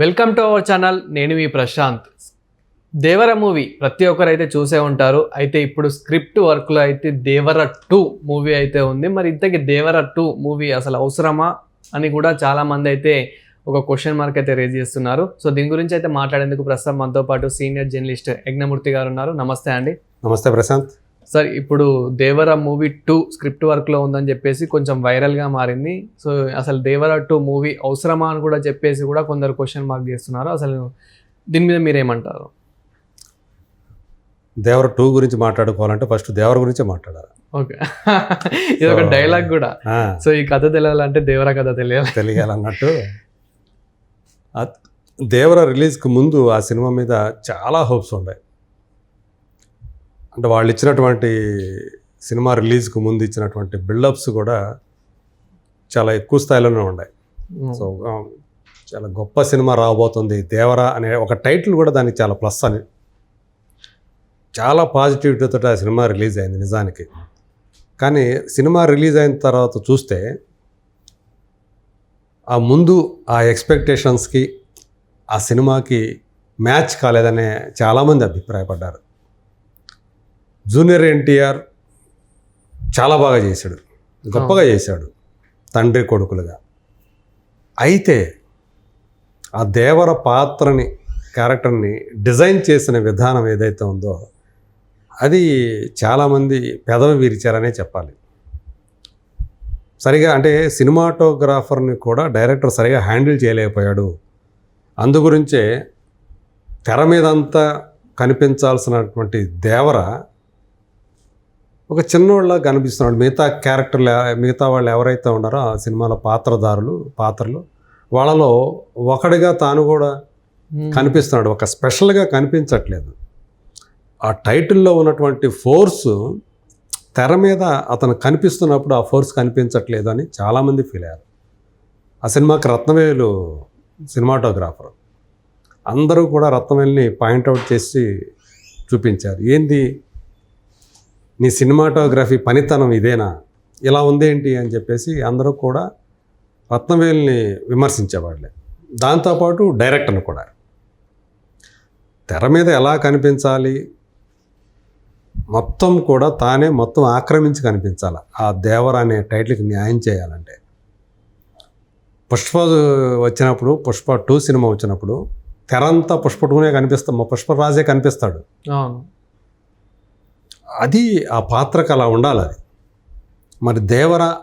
Welcome to our channel నేను మీ ప్రశాంత్. దేవర movie ప్రతి ఒక్కరు అయితే చూసే ఉంటారు. అయితే ఇప్పుడు స్క్రిప్ట్ వర్క్లో అయితే దేవర టూ మూవీ అయితే ఉంది. మరి ఇంతకీ దేవర టూ మూవీ అసలు అవసరమా అని కూడా చాలా మంది అయితే ఒక క్వశ్చన్ మార్క్ అయితే రేజ్ చేస్తున్నారు. సో దీని గురించి అయితే మాట్లాడేందుకు ప్రస్తుతం మనతో పాటు సీనియర్ జర్నలిస్ట్ యజ్ఞమూర్తి గారు ఉన్నారు. నమస్తే అండి. నమస్తే ప్రశాంత్. సార్ ఇప్పుడు దేవర మూవీ టూ స్క్రిప్ట్ వర్క్లో ఉందని చెప్పేసి కొంచెం వైరల్గా మారింది. సో అసలు దేవర టూ మూవీ అవసరమా అని కూడా చెప్పేసి కూడా కొందరు క్వశ్చన్ మార్క్ చేస్తున్నారు. అసలు దీని మీద మీరేమంటారు? దేవర టూ గురించి మాట్లాడుకోవాలంటే ఫస్ట్ దేవర గురించే మాట్లాడాలి. ఓకే ఇది ఒక డైలాగ్ కూడా. సో ఈ కథ తెలియాలంటే దేవర కథ తెలియాలి. తెలియాలన్నట్టు. దేవర రిలీజ్కి ముందు ఆ సినిమా మీద చాలా హోప్స్ ఉన్నాయి అంటే వాళ్ళు ఇచ్చినటువంటి సినిమా రిలీజ్కి ముందు ఇచ్చినటువంటి బిల్డప్స్ కూడా చాలా ఎక్కువ స్థాయిలోనే ఉన్నాయి. సో ఆ, చాలా గొప్ప సినిమా రాబోతుంది. దేవర అనే ఒక టైటిల్ కూడా దానికి చాలా ప్లస్ అని. చాలా పాజిటివిటీతో ఆ సినిమా రిలీజ్ అయింది నిజానికి. కానీ సినిమా రిలీజ్ అయిన తర్వాత చూస్తే ఆ ముందు ఆ ఎక్స్పెక్టేషన్స్కి ఆ సినిమాకి మ్యాచ్ కాలేదనే చాలామంది అభిప్రాయపడ్డారు. జూనియర్ ఎన్టీఆర్ చాలా బాగా చేశాడు. గొప్పగా చేశాడు. తండ్రి కొడుకులుగా. అయితే ఆ దేవర పాత్రని క్యారెక్టర్ని డిజైన్ చేసిన విధానం ఏదైతే ఉందో అది చాలామంది పెదవి విరిచారనే చెప్పాలి. సరిగా అంటే సినిమాటోగ్రాఫర్ని కూడా డైరెక్టర్ సరిగా హ్యాండిల్ చేయలేకపోయాడు. అందు గురించే తెర మీదంతా కనిపించాల్సినటువంటి దేవర ఒక చిన్నోళ్ళ కనిపిస్తున్నాడు. మిగతా క్యారెక్టర్లు మిగతా వాళ్ళు ఎవరైతే ఉన్నారో ఆ సినిమాలో పాత్రధారులు పాత్రలు వాళ్ళలో ఒకడిగా తాను కూడా కనిపిస్తున్నాడు. ఒక స్పెషల్గా కనిపించట్లేదు. ఆ టైటిల్లో ఉన్నటువంటి ఫోర్స్ తెర మీద అతను కనిపిస్తున్నప్పుడు ఆ ఫోర్స్ కనిపించట్లేదు అని చాలామంది ఫీల్ అయ్యారు. ఆ సినిమాకి రత్నవేలు సినిమాటోగ్రాఫర్. అందరూ కూడా రత్నవేలుని పాయింట్అవుట్ చేసి చూపించారు. ఏంది? నీ సినిమాటోగ్రఫీ పనితనం ఇదేనా? ఇలా ఉందేంటి అని చెప్పేసి అందరూ కూడా రత్నవేలుని విమర్శించేవాళ్ళే. దాంతోపాటు డైరెక్టర్ని కూడా. తెర మీద ఎలా కనిపించాలి? మొత్తం కూడా తానే మొత్తం ఆక్రమించి కనిపించాలి? ఆ దేవర అనే టైటిల్కి న్యాయం చేయాలంటే. పుష్ప వచ్చినప్పుడు పుష్ప టూ సినిమా వచ్చినప్పుడు తెరంతా పుష్ప టూనే కనిపిస్తాం పుష్పరాజే కనిపిస్తాడు. అవును. అది ఆ పాత్రకు అలా ఉండాలి అది. మరి దేవర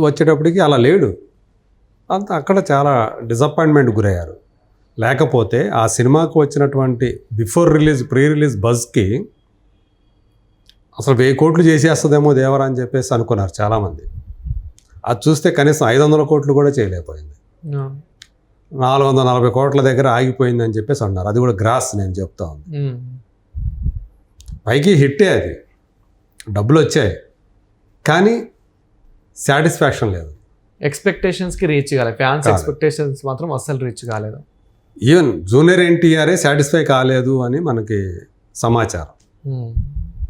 వచ్చేటప్పటికి అలా లేడు. అంత అక్కడ చాలా డిసప్పాయింట్మెంట్ గురయ్యారు. లేకపోతే ఆ సినిమాకు వచ్చినటువంటి బిఫోర్ రిలీజ్ ప్రీ రిలీజ్ బజ్కి అసలు వెయ్యి కోట్లు చేసేస్తుందేమో దేవరా అని చెప్పేసి అనుకున్నారు చాలామంది. అది చూస్తే కనీసం ఐదు వందల కోట్లు కూడా చేయలేకపోయింది. నాలుగు వందల నలభై కోట్ల దగ్గర ఆగిపోయింది అని చెప్పేసి అన్నారు. అది కూడా గ్రాస్ నేను చెప్తా ఉంది. పైకి హిట్టే అది. డబ్బులు వచ్చాయి కానీ సాటిస్ఫాక్షన్ లేదు. ఎక్స్పెక్టేషన్స్కి రీచ్ కాలేదు ఫ్యాన్స్. ఎక్స్పెక్టేషన్స్ మాత్రం అస్సలు రీచ్ కాలేదు. ఈవెన్ జూనియర్ ఎన్టీఆరే సాటిస్ఫై కాలేదు అని మనకి సమాచారం.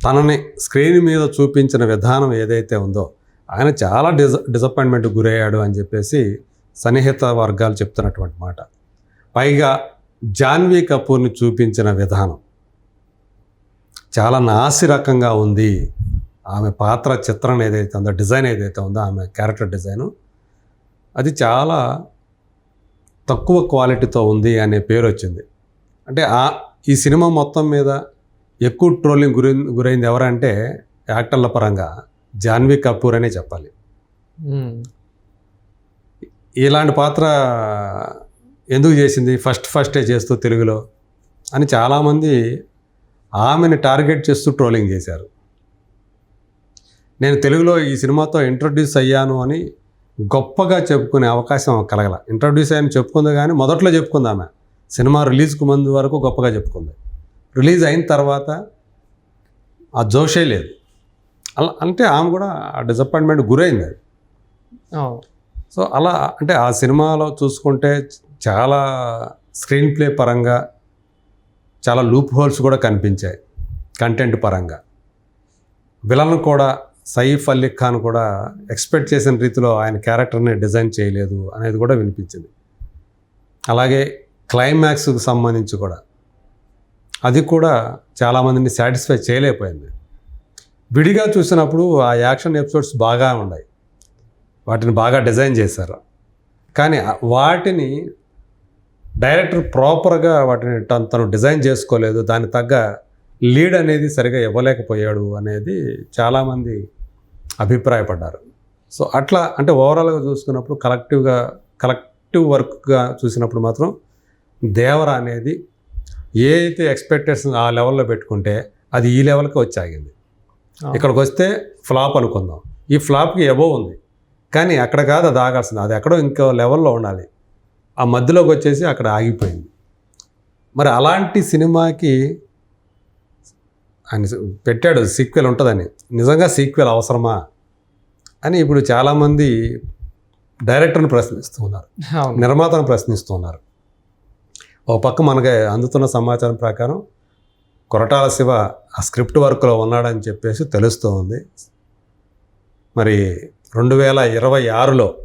తనని స్క్రీన్ మీద చూపించిన విధానం ఏదైతే ఉందో ఆయన చాలా డిజ డిసప్పాయింట్మెంట్ గురయ్యాడు అని చెప్పేసి సన్నిహిత వర్గాలు చెప్తున్నటువంటి మాట. పైగా జాన్వీ కపూర్ని చూపించిన విధానం చాలా నాసిరకంగా ఉంది. ఆమె పాత్ర చిత్రం ఏదైతే ఉందో డిజైన్ ఏదైతే ఉందో ఆమె క్యారెక్టర్ డిజైను అది చాలా తక్కువ క్వాలిటీతో ఉంది అనే పేరు వచ్చింది. అంటే ఆ ఈ సినిమా మొత్తం మీద ఎక్కువ ట్రోలింగ్ గురి గురైంది ఎవరంటే యాక్టర్ల పరంగా జాన్వీ కపూర్ అనే చెప్పాలి. ఇలాంటి పాత్ర ఎందుకు చేసింది? ఫస్ట్ ఫస్టే చేస్తూ తెలుగులో అని చాలామంది ఆమెను టార్గెట్ చేస్తూ ట్రోలింగ్ చేశారు. నేను తెలుగులో ఈ సినిమాతో ఇంట్రొడ్యూస్ అయ్యాను అని గొప్పగా చెప్పుకునే అవకాశం కలగల. ఇంట్రొడ్యూస్ అయ్యాను చెప్పుకుంది కానీ మొదట్లో చెప్పుకుంది ఆమె. సినిమా రిలీజ్కు ముందు వరకు గొప్పగా చెప్పుకుంది. రిలీజ్ అయిన తర్వాత ఆ జోషే లేదు. అలా అంటే ఆమె కూడా ఆ డిసప్పాయింట్మెంట్ గురైంది అది. సో అలా అంటే ఆ సినిమాలో చూసుకుంటే చాలా స్క్రీన్ ప్లే పరంగా చాలా లూప్ హోల్స్ కూడా కనిపించాయి కంటెంట్ పరంగా. విలన్ కూడా సయీఫ్ అలీ ఖాన్ కూడా ఎక్స్పెక్ట్ చేసిన రీతిలో ఆయన క్యారెక్టర్ని డిజైన్ చేయలేదు అనేది కూడా వినిపించింది. అలాగే క్లైమాక్స్కి సంబంధించి కూడా. అది కూడా చాలామందిని సాటిస్ఫై చేయలేకపోయింది. విడిగా చూసినప్పుడు ఆ యాక్షన్ ఎపిసోడ్స్ బాగా ఉన్నాయి. వాటిని బాగా డిజైన్ చేశారు. కానీ వాటిని డైరెక్టర్ ప్రాపర్గా వాటిని తను తను డిజైన్ చేసుకోలేదు. దానికి తగ్గ లీడ్ అనేది సరిగా ఇవ్వలేకపోయాడు అనేది చాలామంది అభిప్రాయపడ్డారు. సో అట్లా అంటే ఓవరాల్గా చూసుకున్నప్పుడు కలెక్టివ్గా కలెక్టివ్ వర్క్గా చూసినప్పుడు మాత్రం దేవర అనేది ఏ అయితే ఎక్స్పెక్టేషన్ ఆ లెవెల్లో పెట్టుకుంటే అది ఈ లెవెల్కి వచ్చి ఆగింది ఇక్కడికి వస్తే ఫ్లాప్ అనుకుందాం. ఈ ఫ్లాప్కి ఎబో ఉంది. కానీ అక్కడ కాదు అది ఆగాల్సింది. అది ఎక్కడో ఇంకో లెవెల్లో ఉండాలి. ఆ మధ్యలోకి వచ్చేసి అక్కడ ఆగిపోయింది. మరి అలాంటి సినిమాకి ఆయన పెట్టాడు సీక్వెల్ ఉంటుందని. నిజంగా సీక్వెల్ అవసరమా? అని ఇప్పుడు చాలామంది డైరెక్టర్ని ప్రశ్నిస్తూ ఉన్నారు. నిర్మాతను ప్రశ్నిస్తూ ఉన్నారు. ఓ పక్క మనకి అందుతున్న సమాచారం ప్రకారం కొరటాల శివ ఆ స్క్రిప్ట్ వర్క్లో ఉన్నాడని చెప్పేసి తెలుస్తూ ఉంది. మరి రెండు వేల ఇరవై ఆరులో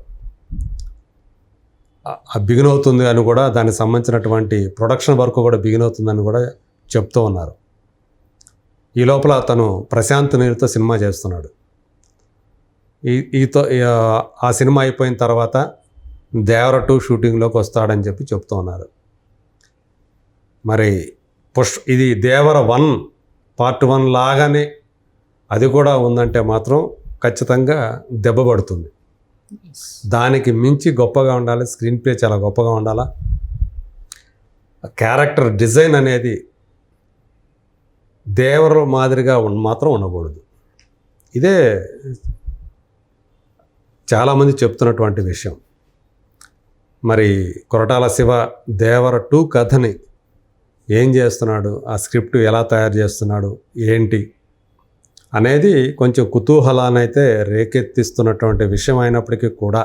బిగిన్ అవుతుంది అని కూడా దానికి సంబంధించినటువంటి ప్రొడక్షన్ వర్క్ కూడా బిగిన్ అవుతుందని కూడా చెప్తూ ఉన్నారు. ఈ లోపల తను ప్రశాంత్ నీరుతో సినిమా చేస్తున్నాడు. ఈ ఈతో ఆ సినిమా అయిపోయిన తర్వాత దేవర టూ షూటింగ్లోకి వస్తాడని చెప్పి చెప్తూ ఉన్నారు. మరి పుష్ ఇది దేవర వన్ పార్ట్ వన్ లాగానే అది కూడా ఉందంటే మాత్రం ఖచ్చితంగా దెబ్బ పడుతుంది. దానికి మించి గొప్పగా ఉండాలి స్క్రీన్ ప్లే చాలా గొప్పగా ఉండాలా? క్యారెక్టర్ డిజైన్ అనేది దేవర మాదిరిగా మాత్రం ఉండకూడదు. ఇదే చాలామంది చెప్తున్నటువంటి విషయం. మరి కొరటాల శివ దేవర టూ కథని ఏం చేస్తున్నాడు? ఆ స్క్రిప్ట్ ఎలా తయారు చేస్తున్నాడు? ఏంటి? అనేది కొంచెం కుతూహలానైతే రేకెత్తిస్తున్నటువంటి విషయం అయినప్పటికీ కూడా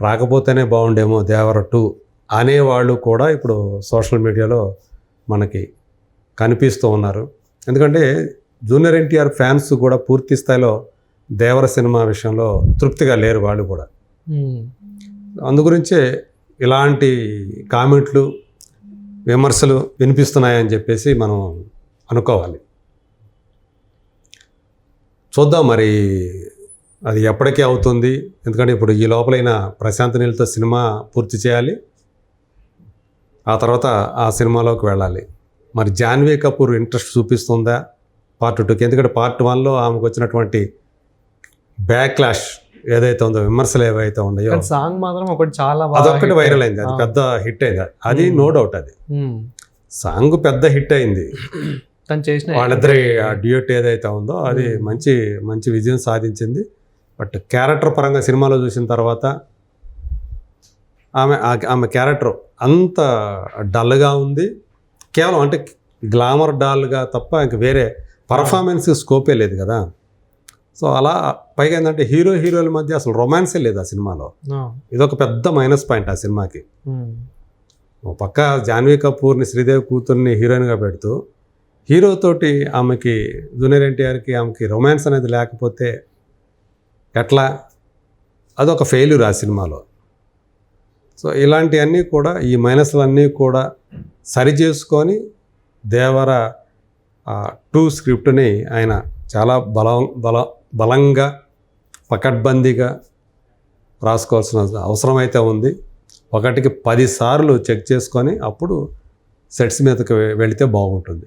రాకపోతేనే బాగుండేమో దేవర టూ అనేవాళ్ళు కూడా ఇప్పుడు సోషల్ మీడియాలో మనకి కనిపిస్తూ ఉన్నారు. ఎందుకంటే జూనియర్ ఎన్టీఆర్ ఫ్యాన్స్ కూడా పూర్తి స్థాయిలో దేవర సినిమా విషయంలో తృప్తిగా లేరు వాళ్ళు కూడా. అందుగురించే ఇలాంటి కామెంట్లు విమర్శలు వినిపిస్తున్నాయని చెప్పేసి మనం అనుకోవాలి. చూద్దాం మరి. అది ఎప్పటికీ అవుతుంది. ఎందుకంటే ఇప్పుడు ఈ లోపలైన ప్రశాంత్ నీళ్ళతో సినిమా పూర్తి చేయాలి. ఆ తర్వాత ఆ సినిమాలోకి వెళ్ళాలి. మరి జాన్వీ కపూర్ ఇంట్రెస్ట్ చూపిస్తుందా? పార్ట్ టూకి. ఎందుకంటే పార్ట్ వన్లో ఆమెకు వచ్చినటువంటి బ్యాక్లాష్ ఏదైతే ఉందో విమర్శలు ఏవైతే ఉన్నాయో సాంగ్ మాత్రం ఒకటి చాలా అదొక్కటి వైరల్ అయింది. అది. పెద్ద హిట్ అయింది. అది Hmm. నో డౌట్ అది. ఉమ్. సాంగ్ పెద్ద హిట్ అయింది. తను చేసిన వాళ్ళిద్దరి డ్యూట్ ఏదైతే ఉందో అది. మంచి మంచి విజయం సాధించింది. బట్ క్యారెక్టర్ పరంగా సినిమాలో చూసిన తర్వాత ఆమె ఆమె క్యారెక్టర్ అంత డల్గా ఉంది. కేవలం అంటే గ్లామర్ డాల్గా తప్ప ఇంక వేరే పర్ఫార్మెన్స్ స్కోపే లేదు కదా. సో అలా పైగా ఏంటంటే హీరో హీరోల మధ్య అసలు రొమాన్సే లేదు ఆ సినిమాలో. ఇదొక పెద్ద మైనస్ పాయింట్ ఆ సినిమాకి. పక్క జాన్వీ కపూర్ని శ్రీదేవి కూతుర్ని హీరోయిన్గా పెడుతూ హీరోతోటి ఆమెకి జూనియర్ ఎన్టీఆర్కి ఆమెకి రొమాన్స్ అనేది లేకపోతే ఎట్లా? అదొక ఫెయిల్యూర్ ఆ సినిమాలో. సో ఇలాంటివన్నీ కూడా ఈ మైనస్లన్నీ కూడా సరి చేసుకొని దేవర టూ స్క్రిప్ట్ని ఆయన చాలా బలం బల బలంగా పకడ్బందీగా రాసుకోవాల్సిన అవసరం అయితే ఉంది. ఒకటికి పదిసార్లు చెక్ చేసుకొని అప్పుడు సెట్స్ మీదకి వెళితే బాగుంటుంది.